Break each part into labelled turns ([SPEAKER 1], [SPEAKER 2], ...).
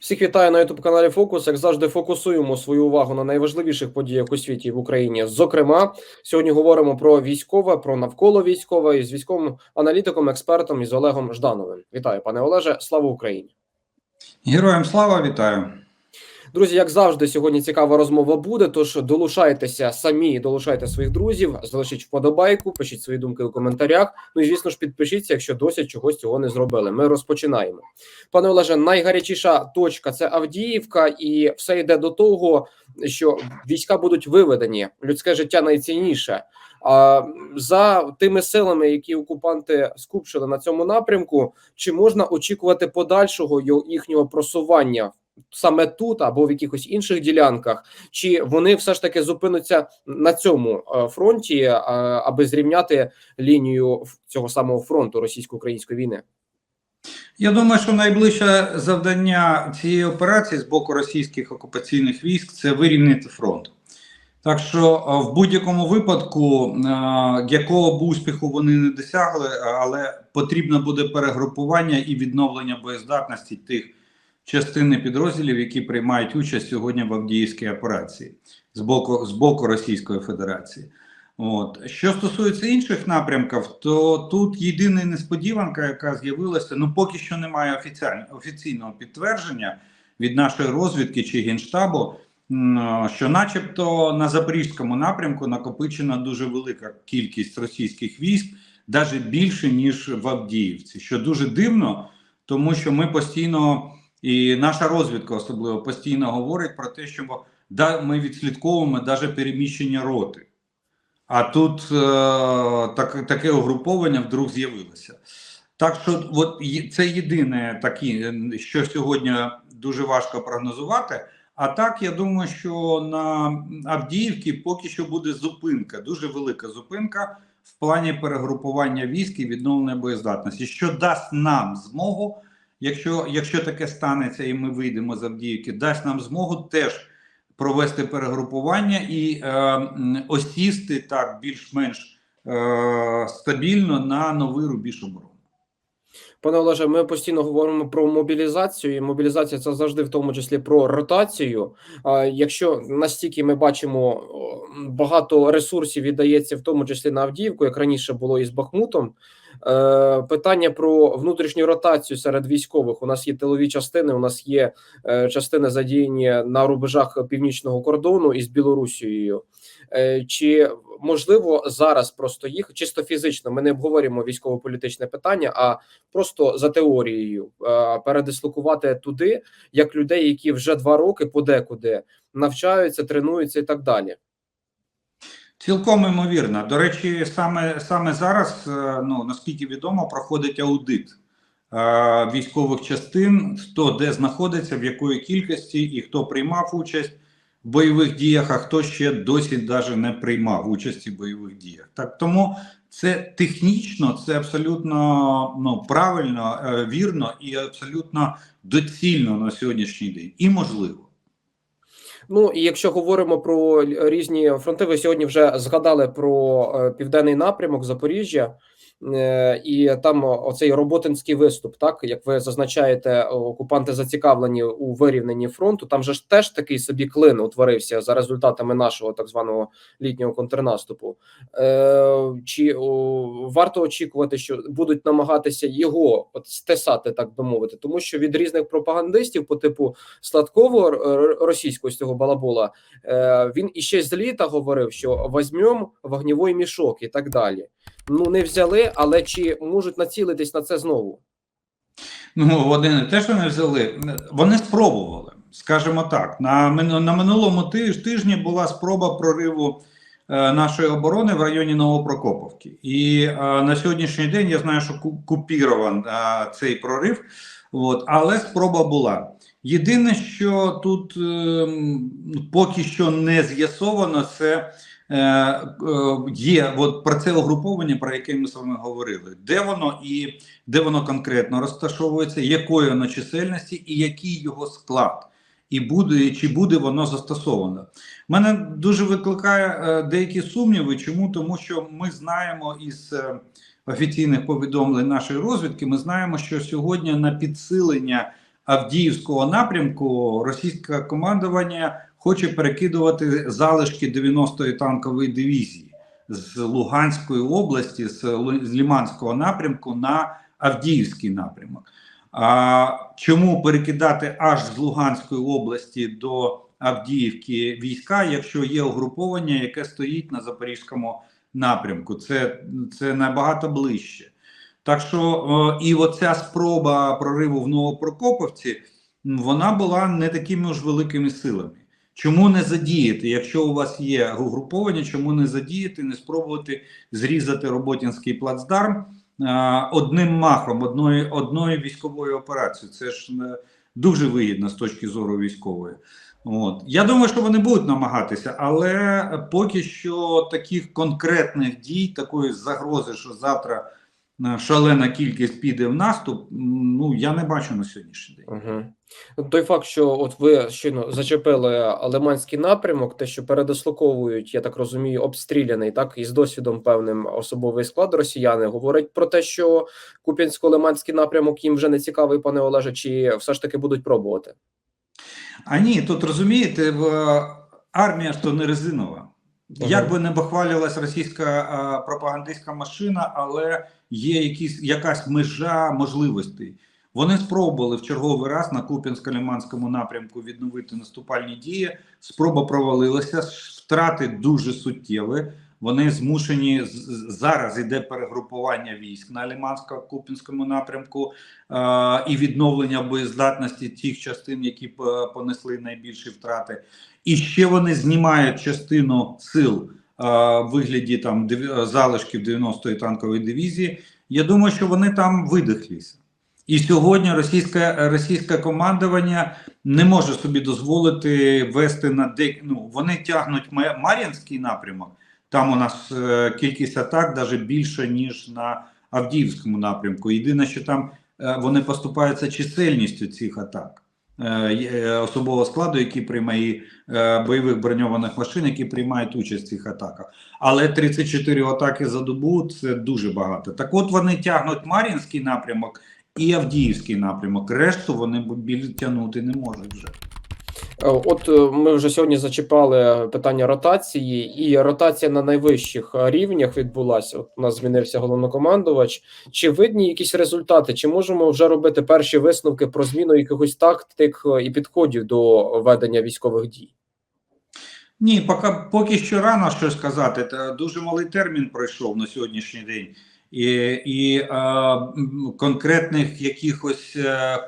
[SPEAKER 1] Всіх вітаю на youtube каналі Фокус. Як завжди, фокусуємо свою увагу на найважливіших подіях у світі в Україні. Зокрема, сьогодні говоримо про військове, про навколо військове із військовим аналітиком, експертом із Олегом Ждановим. Вітаю, пане Олеже. Слава Україні!
[SPEAKER 2] Героям слава вітаю.
[SPEAKER 1] Друзі, як завжди, сьогодні цікава розмова буде. Тож долучайтеся самі, долучайте своїх друзів, залишіть вподобайку, пишіть свої думки у коментарях. Ну і звісно ж, підпишіться, якщо досі чогось цього не зробили. Ми розпочинаємо. Пане Олеже, найгарячіша точка це Авдіївка, і все йде до того, що війська будуть виведені. Людське життя найцінніше. А за тими силами, які окупанти скупчили на цьому напрямку, чи можна очікувати подальшого їхнього просування саме тут або в якихось інших ділянках, чи вони все ж таки зупинуться на цьому е, фронті, е, аби зрівняти лінію цього самого фронту російсько-української війни?
[SPEAKER 2] Я думаю, що найближче завдання цієї операції з боку російських окупаційних військ це вирівняти фронт. Так що е, в будь-якому випадку, якого б успіху вони не досягли, але потрібно буде перегрупування і відновлення боєздатності тих частин і підрозділів, які приймають участь сьогодні в Авдіївській операції з боку, з боку Російської Федерації. От. Що стосується інших напрямків, то тут єдина несподіванка, яка з'явилася, ну поки що немає офіційного підтвердження від нашої розвідки чи генштабу, що, начебто, на запорізькому напрямку накопичена дуже велика кількість російських військ, навіть більше ніж в Авдіївці, що дуже дивно, тому що ми постійно, і наша розвідка особливо постійно говорить про те, що ми відслідковуємо навіть переміщення роти. А тут е, так, таке угруповання вдруг з'явилося. Так що, от це єдине таке, що сьогодні дуже важко прогнозувати. А так, я думаю, що на Авдіївці поки що буде зупинка, дуже велика зупинка в плані перегрупування військ і відновлення боєздатності, що дасть нам змогу, якщо, якщо таке станеться, і ми вийдемо з Авдіївки, дасть нам змогу теж провести перегрупування і е, осісти так більш-менш е, стабільно на новий рубіж оборони.
[SPEAKER 1] Пане Олеже, ми постійно говоримо про мобілізацію, і мобілізація це завжди в тому числі про ротацію. А якщо настільки ми бачимо багато ресурсів віддається, в тому числі на Авдіївку, як раніше було із Бахмутом. Е, питання про внутрішню ротацію серед військових. У нас є тилові частини, у нас є е, частини задіяні на рубежах північного кордону із Білорусією. Е, чи можливо зараз просто їх чисто фізично? Ми не обговорюємо військово-політичне питання, а просто за теорією е, передислокувати туди як людей, які вже два роки подекуди навчаються, тренуються і так далі.
[SPEAKER 2] Цілком імовірно. До речі, саме, саме зараз, е, ну наскільки відомо, проходить аудит е, військових частин, хто де знаходиться, в якої кількості і хто приймав участь в бойових діях, а хто ще досі навіть не приймав участі в бойових діях. Так тому це технічно, це абсолютно ну, правильно, е, вірно і абсолютно доцільно на сьогоднішній день і можливо.
[SPEAKER 1] Ну і якщо говоримо про різні фронти, ви сьогодні вже згадали про е, південний напрямок Запоріжжя. Е, І там оцей роботинський виступ, так як ви зазначаєте, окупанти зацікавлені у вирівненні фронту. Там же ж теж такий собі клин утворився за результатами нашого так званого літнього контрнаступу. Е, Чи варто очікувати, що будуть намагатися його от стесати, так би мовити, тому що від різних пропагандистів по типу Сладкового р- російського з цього балабола е, він іще з літа говорив, що візьмем вогневий мішок і так далі. Ну не взяли, але чи можуть націлитись на це знову?
[SPEAKER 2] Ну, вони не те, що не взяли, вони спробували, скажімо так. На, на минулому тижні була спроба прориву е, нашої оборони в районі Новопрокоповки. І е, на сьогоднішній день я знаю, що ку- купірован е, цей прорив, от, але спроба була. Єдине, що тут е, поки що не з'ясовано, це є от про це угруповання, про яке ми з вами говорили. Де воно і де воно конкретно розташовується, якої воно чисельності і який його склад, і буде чи буде воно застосовано. Мене дуже викликає е, деякі сумніви. Чому? Тому що ми знаємо із е, офіційних повідомлень нашої розвідки, ми знаємо, що сьогодні на підсилення Авдіївського напрямку російське командування хоче перекидувати залишки 90-ї танкової дивізії з Луганської області, з, Ліманського напрямку на Авдіївський напрямок. А чому перекидати аж з Луганської області до Авдіївки війська, якщо є угруповання, яке стоїть на Запорізькому напрямку? Це, це набагато ближче. Так що і оця спроба прориву в Новопрокоповці, вона була не такими ж великими силами. Чому не задіяти? Якщо у вас є угруповання, чому не задіяти, не спробувати зрізати Роботінський плацдарм одним махом, одної, одної військової операції? Це ж е, дуже вигідно з точки зору військової. От. Я думаю, що вони будуть намагатися, але поки що таких конкретних дій, такої загрози, що завтра шалена кількість піде в наступ, ну я не бачу на сьогоднішній день.
[SPEAKER 1] Угу. Той факт, що от ви щойно зачепили Лиманський напрямок, те, що передислоковують, я так розумію, обстріляний, так і з досвідом певним особовий склад росіяни, говорить про те, що Куп'янсько-Лиманський напрямок їм вже не цікавий, пане Олеже, чи все ж таки будуть пробувати?
[SPEAKER 2] А ні, тут розумієте, в армія ж то не резинова. Як би не бахвалилась російська а, пропагандистська машина, але є якісь, якась межа можливостей. Вони спробували в черговий раз на Куп'янсько-Ліманському напрямку відновити наступальні дії. Спроба провалилася, втрати дуже суттєві. Вони змушені зараз іде перегрупування військ на Лимансько-Куп'янському напрямку е, і відновлення боєздатності тих частин, які понесли найбільші втрати. І ще вони знімають частину сил е, вигляді там залишків 90-ї танкової дивізії. Я думаю, що вони там видихлися. І сьогодні російське, російське командування не може собі дозволити вести на дек... ну, вони тягнуть Ма- Мар'їнський напрямок. Там у нас е, кількість атак навіть більша, ніж на Авдіївському напрямку. Єдине, що там е, вони поступаються чисельністю цих атак. Е, особового складу, який приймає бойових броньованих машин, які приймають участь в цих атаках. Але 34 атаки за добу це дуже багато. Так от вони тягнуть Мар'їнський напрямок і Авдіївський напрямок. Решту вони більше тягнути не можуть вже.
[SPEAKER 1] Е, От е, ми вже сьогодні зачіпали питання ротації, і ротація на найвищих рівнях відбулася. От у нас змінився головнокомандувач. Чи видні якісь результати? Чи можемо вже робити перші висновки про зміну якихось тактик е, і підходів до ведення військових дій?
[SPEAKER 2] Ні, поки, поки що рано щось сказати. Та дуже малий термін пройшов на сьогоднішній день. І, і е, конкретних якихось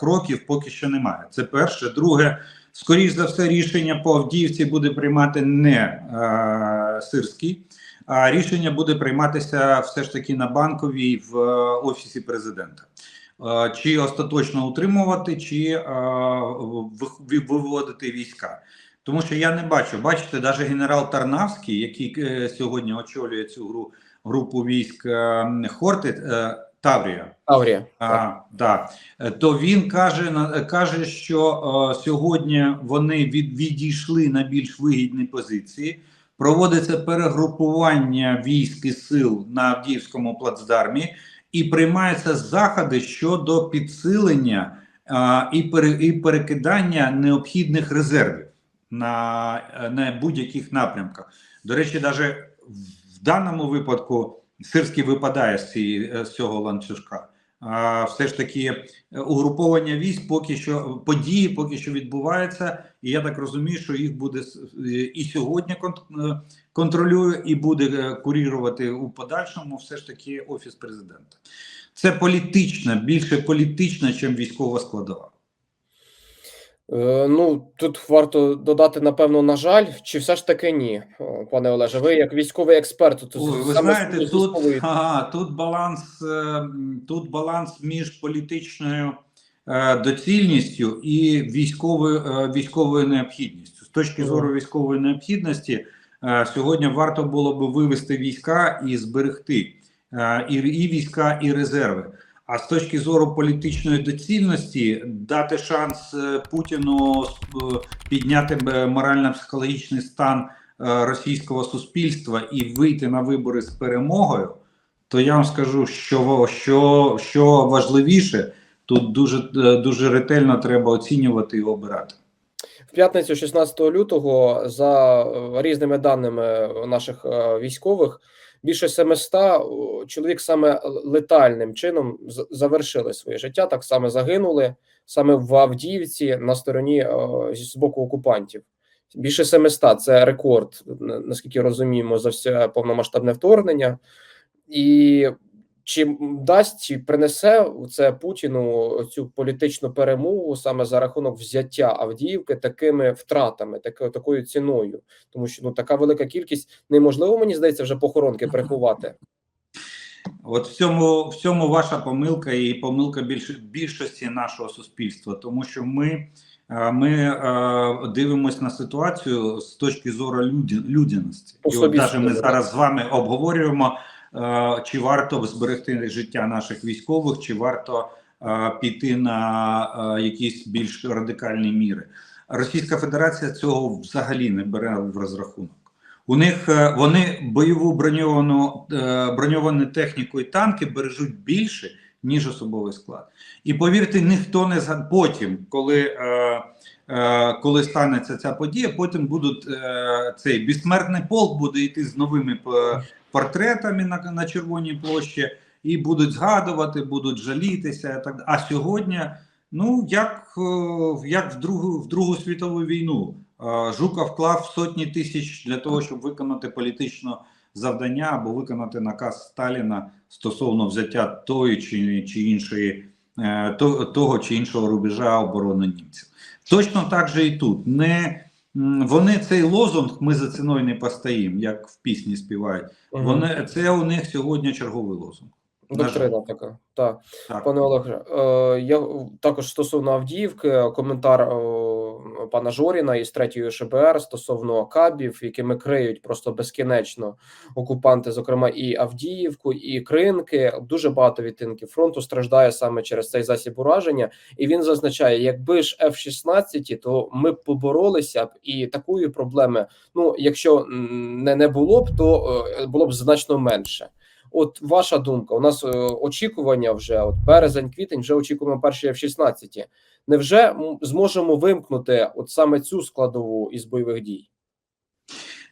[SPEAKER 2] кроків поки що немає. Це перше. Друге, скоріш за все, рішення по Авдіївці буде приймати не е, Сирський, а рішення буде прийматися все ж таки на банковій в е, офісі президента. Е, Чи остаточно утримувати, чи е, виводити війська. Тому що я не бачу, бачите, навіть генерал Тарнавський, який е, сьогодні очолює цю гру, групу військ е, Хорти е, Таврія,
[SPEAKER 1] Таврія.
[SPEAKER 2] а, да. То він каже, каже що е, сьогодні вони від, відійшли на більш вигідні позиції. Проводиться перегрупування військ і сил на Авдіївському плацдармі, і приймаються заходи щодо підсилення е, і, пере, і перекидання необхідних резервів на, на будь-яких напрямках. До речі, навіть в даному випадку Сирський випадає з, цієї, е, з цього ланцюжка. А все ж таки е, угруповання військ поки що події поки що відбуваються, і я так розумію, що їх буде е, і сьогодні кон- контролює, і буде курірувати у подальшому все ж таки офіс президента. Це політична, більше політична, ніж військова складова.
[SPEAKER 1] Е, Ну тут варто додати, напевно, на жаль, чи все ж таки ні, пане Олеже. Ви як військовий експерт,
[SPEAKER 2] Ой, ви знаєте, тут, ага, тут баланс, е, тут баланс між політичною е, доцільністю і військовою е, військовою необхідністю. З точки зору військової необхідності, е, сьогодні варто було би вивести війська і зберегти е, і, і війська, і резерви. А з точки зору політичної доцільності дати шанс е, Путіну е, підняти е, морально-психологічний стан російського суспільства і вийти на вибори з перемогою, то я вам скажу, що, що, що важливіше тут дуже, дуже ретельно треба оцінювати і обирати.
[SPEAKER 1] В п'ятницю, 16 лютого, за е, різними даними наших е, військових, більше 700 чоловік саме летальним чином завершили своє життя, так само загинули саме в Авдіївці на стороні е, з боку окупантів. Більше 700 – це рекорд, наскільки розуміємо, за все повномасштабне вторгнення. І чи дасть чи принесе це Путіну цю політичну перемогу саме за рахунок взяття Авдіївки такими втратами, такою такою ціною, тому що ну така велика кількість неможливо, мені здається, вже похоронки приховати.
[SPEAKER 2] От в цьому, в цьому ваша помилка і помилка більш, більшості нашого суспільства, тому що ми, е, ми е, дивимося на ситуацію з точки зору людяності. І от навіть ми зараз з вами обговорюємо, чи варто зберегти життя наших військових, чи варто е, піти на е, якісь більш радикальні міри. Російська Федерація цього взагалі не бере в розрахунок. У них е, вони бойову броньовану е, броньовану техніку і танки бережуть більше, ніж особовий склад. І повірте, ніхто не згад... потім, коли, е, е, коли станеться ця подія, потім будуть е, цей безсмертний полк буде йти з новими портретами на, на Червоній площі, і будуть згадувати, будуть жалітися. Так а сьогодні, ну як, е, як в другу в Другу світову війну. Е, Жуков вклав сотні тисяч для того, щоб виконати політичне завдання або виконати наказ Сталіна стосовно взяття тої чи, чи іншої е, того чи іншого рубежа оборони німців. Точно так же і тут. Не вони цей лозунг ми за ціною не постоїмо, як в пісні співають. Вони це у них сьогодні черговий лозунг.
[SPEAKER 1] Доктрина така. Так.
[SPEAKER 2] Так.
[SPEAKER 1] Пане Олег, е, я також стосовно Авдіївки, коментар пана Жоріна із третьої ШБР стосовно кабів, якими криють просто безкінечно окупанти, зокрема і Авдіївку, і Кринки. Дуже багато відтинків фронту страждає саме через цей засіб ураження. І він зазначає, якби ж F-16, то ми б поборолися б і такої проблеми. Ну, якщо не, не було б, то е, було б значно менше. От ваша думка, у нас е, очікування вже от березень, квітень, вже очікуємо перші F-16. Невже зможемо вимкнути от саме цю складову із бойових дій?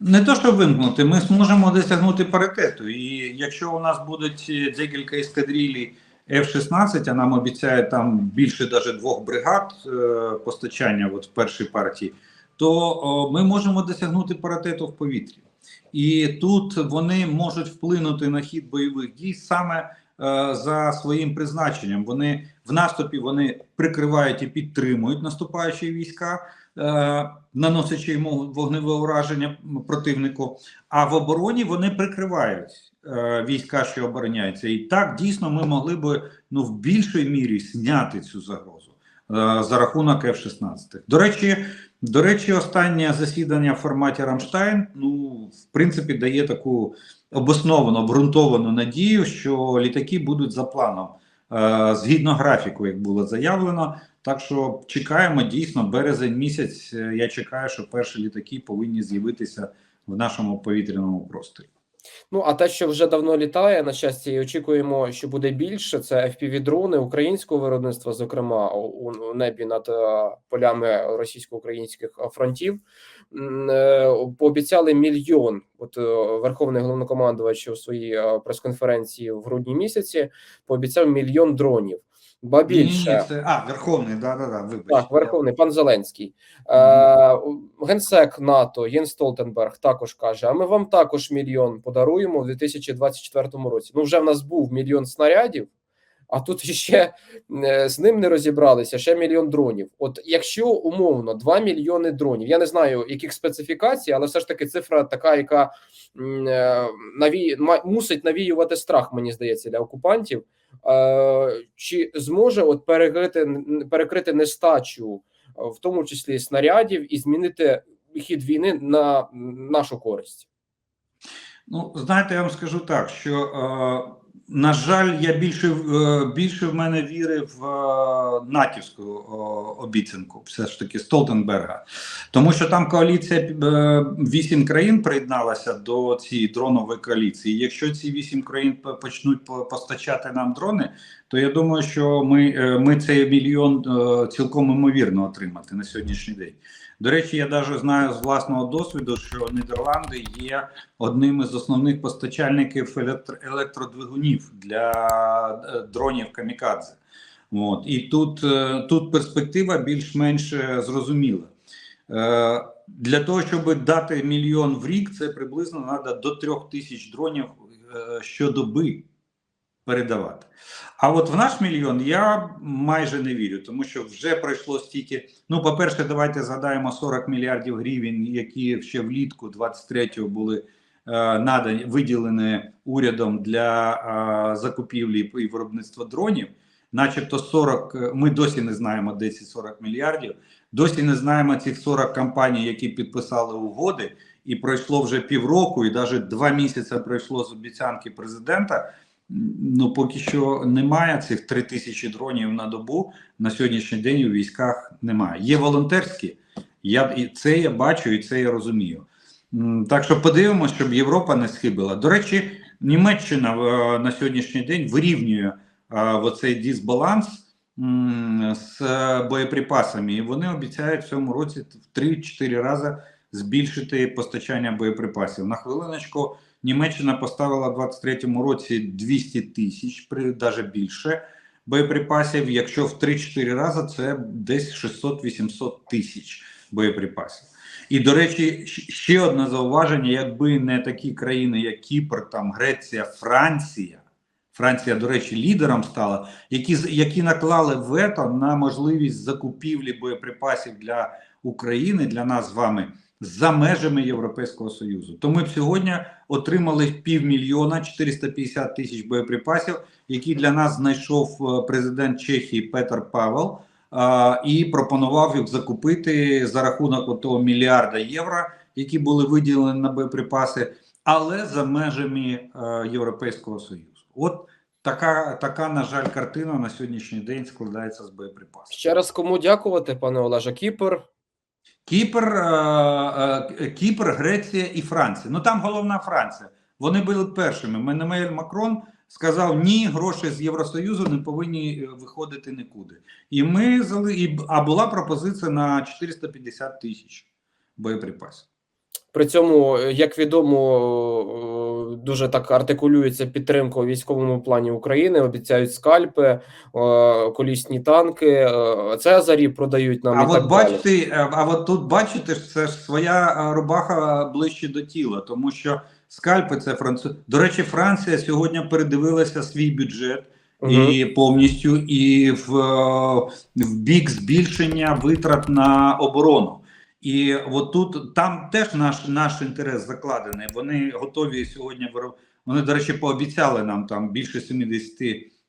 [SPEAKER 2] Не то, щоб вимкнути, ми зможемо досягнути паритету. І якщо у нас будуть е, декілька ескадрилій F-16, а нам обіцяють там більше даже двох бригад е, постачання от в першій партії, то ми можемо досягнути паритету в повітрі. І тут вони можуть вплинути на хід бойових дій саме е, за своїм призначенням. Вони в наступі вони прикривають і підтримують наступаючі війська, е, наносячи йому вогневе ураження противнику. А в обороні вони прикривають е, війська, що обороняються. І так дійсно ми могли би ну в більшій мірі зняти цю загрозу е, за рахунок F-16. До речі, до речі, останнє засідання в форматі Рамштайн, ну в принципі, дає таку обосновану, обґрунтовану надію, що літаки будуть за планом згідно графіку, як було заявлено. Так що чекаємо дійсно березень місяць. е, Я чекаю, що перші літаки повинні з'явитися в нашому повітряному просторі.
[SPEAKER 1] Ну а те, що вже давно літає, на щастя, і очікуємо, що буде більше. Це FPV-дрони українського виробництва, зокрема у, небі над е, полями російсько-українських е, фронтів. Е, Пообіцяли мільйон. От е, верховний головнокомандувач у своїй е, прес-конференції в грудні місяці пообіцяв мільйон дронів. Ба більше
[SPEAKER 2] Ні, це а верховний, да, да, да. Вибачте.
[SPEAKER 1] так, Верховний пан Зеленський, е, генсек НАТО Єн Столтенберг також каже: А ми вам також мільйон подаруємо у 2024 році. Ну, вже в нас був мільйон снарядів, а тут ще е, з ним не розібралися ще мільйон дронів. От якщо умовно 2 мільйони дронів, я не знаю яких специфікацій, але все ж таки цифра така, яка е, наві... мусить навіювати страх, мені здається, для окупантів. Е, Чи зможе от перекрити перекрити нестачу, в тому числі снарядів, і змінити хід війни на нашу користь?
[SPEAKER 2] Ну, знаєте, я вам скажу так, що На жаль, я більше е, більше в мене віри в е, натівську обіцянку, все ж таки Столтенберга, тому що там коаліція е, вісім країн приєдналася до цієї дронової коаліції. Якщо ці вісім країн почнуть постачати нам дрони, то я думаю, що ми, ми цей мільйон цілком імовірно отримати на сьогоднішній день. До речі, я навіть знаю з власного досвіду, що Нідерланди є одним із основних постачальників електро електродвигунів для е, дронів Камікадзе. От. І тут, е, тут перспектива більш-менш е, зрозуміла. Для того, щоб дати мільйон в рік, це приблизно треба до трьох тисяч дронів щодоби передавати. А от в наш мільйон я майже не вірю, тому що вже пройшло стільки. Ну, по-перше, давайте згадаємо 40 мільярдів гривень, які ще влітку 23-го були е, надані, виділені урядом для е, закупівлі і виробництва дронів. Начебто 40, е, ми досі не знаємо, де ці 40 мільярдів. Досі не знаємо цих 40 компаній, які підписали угоди, і пройшло вже півроку, і навіть два місяці пройшло з обіцянки президента. Ну, поки що немає цих 3 тисячі дронів на добу. На сьогоднішній день у військах немає. Є волонтерські, я і це я бачу, і це я розумію. Так що подивимося, щоб Європа не схибила. До речі, Німеччина е, на сьогоднішній день вирівнює е, оцей дисбаланс з боєприпасами, і вони обіцяють в цьому році в 3-4 рази збільшити постачання боєприпасів. На хвилиночку. Німеччина поставила в 23-му році 200 тисяч, навіть більше боєприпасів. Якщо в 3-4 рази це десь 600-800 тисяч боєприпасів. І до речі, ще одне зауваження: якби не такі країни, як Кіпр, там Греція, Франція. Франція, до речі, лідером стала, які які наклали вето на можливість закупівлі боєприпасів для України, для нас з вами за межами Європейського Союзу. То ми б сьогодні отримали півмільйона 450 тисяч боєприпасів, які для нас знайшов е, президент Чехії Петер Павел а, і пропонував їх закупити за рахунок того мільярда євро, які були виділені на боєприпаси, але за межами е, Європейського Союзу. От така, така, на жаль, картина на сьогоднішній день складається з боєприпасів.
[SPEAKER 1] Ще раз кому дякувати, пане Олеже Кіпр.
[SPEAKER 2] Кіпр, е, е, Кіпр, Греція і Франція. Ну там головна Франція. Вони були першими. Менемель Макрон сказав: ні, гроші з Євросоюзу не повинні е, виходити нікуди. І ми зали... а була пропозиція на 450 тисяч боєприпасів.
[SPEAKER 1] При цьому, е, як відомо, е, дуже так артикулюється підтримка у військовому плані України. Обіцяють скальпи, е, колісні танки, Цезарі продають нам
[SPEAKER 2] А
[SPEAKER 1] і
[SPEAKER 2] от
[SPEAKER 1] далі.
[SPEAKER 2] бачите, е, а от тут бачите, це ж своя рубаха ближче до тіла, тому що скальпи це француз. До речі, Франція сьогодні передивилася свій бюджет. і повністю і в, в бік збільшення витрат на оборону. І от тут там теж наш наш інтерес закладений. Вони готові сьогодні Вони, до речі, пообіцяли нам там більше 70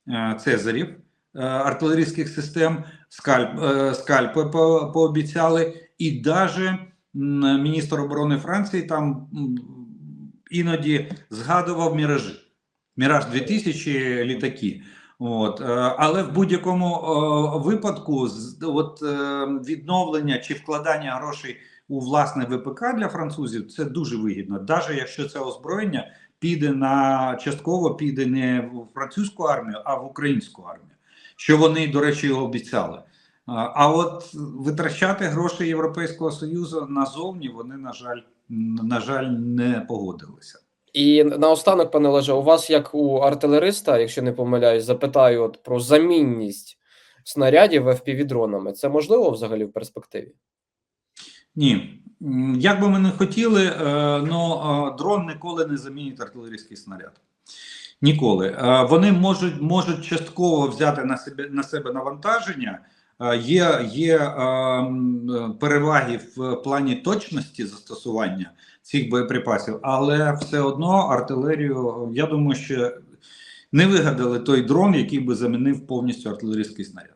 [SPEAKER 2] е, цезарів е, артилерійських систем, скальп, е, скальпи по, пообіцяли, і навіть міністр оборони Франції там іноді згадував міражі. Міраж 2000 літаки. От, е, але в будь-якому е, випадку от, е, відновлення чи вкладання грошей у власне ВПК для французів це дуже вигідно, навіть якщо це озброєння піде на частково піде не в французьку армію, а в українську армію, що вони, до речі, і обіцяли. А от витрачати гроші Європейського Союзу назовні вони, на жаль, на жаль, не погодилися.
[SPEAKER 1] І наостанок, пане Олеже, у вас, як у артилериста, якщо не помиляюсь, запитаю от про замінність снарядів FPV-дронами. Це можливо взагалі в перспективі?
[SPEAKER 2] Ні. Як би ми не хотіли, е, но е, дрон ніколи не замінить артилерійський снаряд. Ніколи. Е, Вони можуть, можуть частково взяти на себе, на себе навантаження. Е, Є, є е, переваги в плані точності застосування цих боєприпасів, але все одно артилерію, я думаю, що не вигадали той дрон, який би замінив повністю артилерійський снаряд.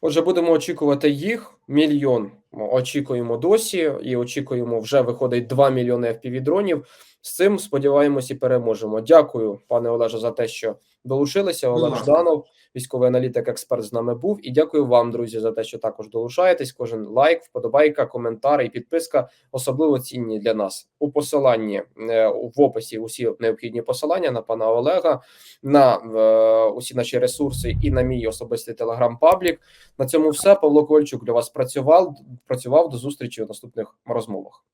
[SPEAKER 1] Отже, будемо очікувати їх. Мільйон очікуємо досі, і очікуємо вже виходить 2 мільйони FPV-дронів. З цим сподіваємось і переможемо. Дякую, пане Олеже, за те, що долучилися. Олег. Жданов, військовий аналітик, експерт з нами був. І дякую вам, друзі, за те, що також долучаєтесь. Кожен лайк, вподобайка, коментар і підписка особливо цінні для нас. У посиланні е, в описі усі необхідні посилання на пана Олега, на е, усі наші ресурси і на мій особистий телеграм-паблік. На цьому все. Павло Ковальчук для вас працював. Працював до зустрічі у наступних розмовах.